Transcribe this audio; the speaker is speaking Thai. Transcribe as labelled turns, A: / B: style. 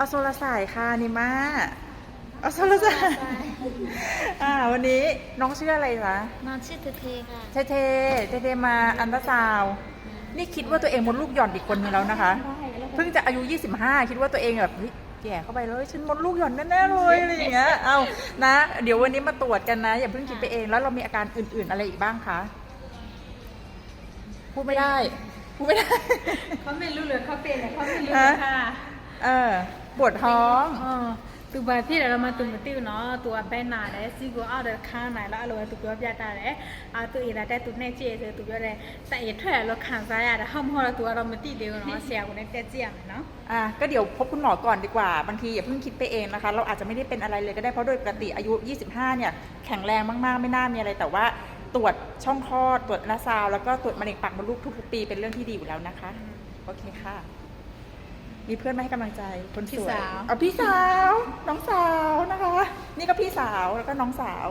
A: อโซลาสายค่ะนิมาอโซลาสายอ่าวันนี้น้องชื่ออะไรคะ
B: น้องชื่อเทเทค่ะ
A: เทเทเทเทมาอันตราซาวด์นี่คิดว่าตัวเองมดลูกหย่อนอีกคนนึงแล้วนะคะเพิ่งจะอายุ 25 คิดว่าตัวเองแบบเฮ้ยแก่เข้าไปเลยฉันมดลูกหย่อนแน่ๆเลยอะไรอย่างเงี้ยเอานะ เดี๋ยววันนี้มาตรวจกันนะ อย่าเพิ่งคิดไปเองแล้วเรามีอาการอื่น ๆอะไรอีกบ้างคะพูดไม่ได้พูดไม่ได้
C: เขาไม่รู้เลยเขาเป็นเลยเขาไม่รู้
A: ฮะ
C: ค่ะ
A: เออ ปวดท้อง
C: 어, 두 번, 필, 여러 분, 두 번, 띄 우, 너, 두 번, 뺀, 나, 래, 시 고, 아, 래, 칸, 나, 라, 로, 두 번, 야, 다, 래, 아, 두, 이, 라, 대, 두, 네, 지, 두, 번, 래, 다, 이, 퇴, 로, 칸, 사, 야, 라, 험, 호, 라, 두, 라, 뭐, 띄, 띄 우, 너, 시 야, 고, 네, 대, 지, 야, 너. อาตัวอีละได้ตัวแน่แผลเราขาดใจอะแต่ห้องห้องตัวเรามันติ้วเนาะเซลล์เนจเจี่ยงเนาะ
A: อ่าก็เดี๋ยวพบคุณหมอก่อนดีกว่า บางทีอย่าเพิ่งคิดไปเองนะคะ เราอาจจะไม่ได้เป็นอะไรเลยก็ได้เพราะโดยปกติอายุ 25 เนี่ย แข็งแรงมากๆ ไม่น่ามีอะไร แต่ว่าตรวจช่องคลอดตรวจอัลตาซาวแล้วก็ตรวจมะเร็งปากมดลูกทุกๆปีเป็นเรื่องที่ดีอยู่แล้วนะคะ โอเคค่ะ มีเพื่อนมาให้กำลังใจคนสวย
C: พี่สาว
A: เอาพี่สาว น้องสาวนะคะ นี่ก็พี่สาวแล้วก็น้องสาว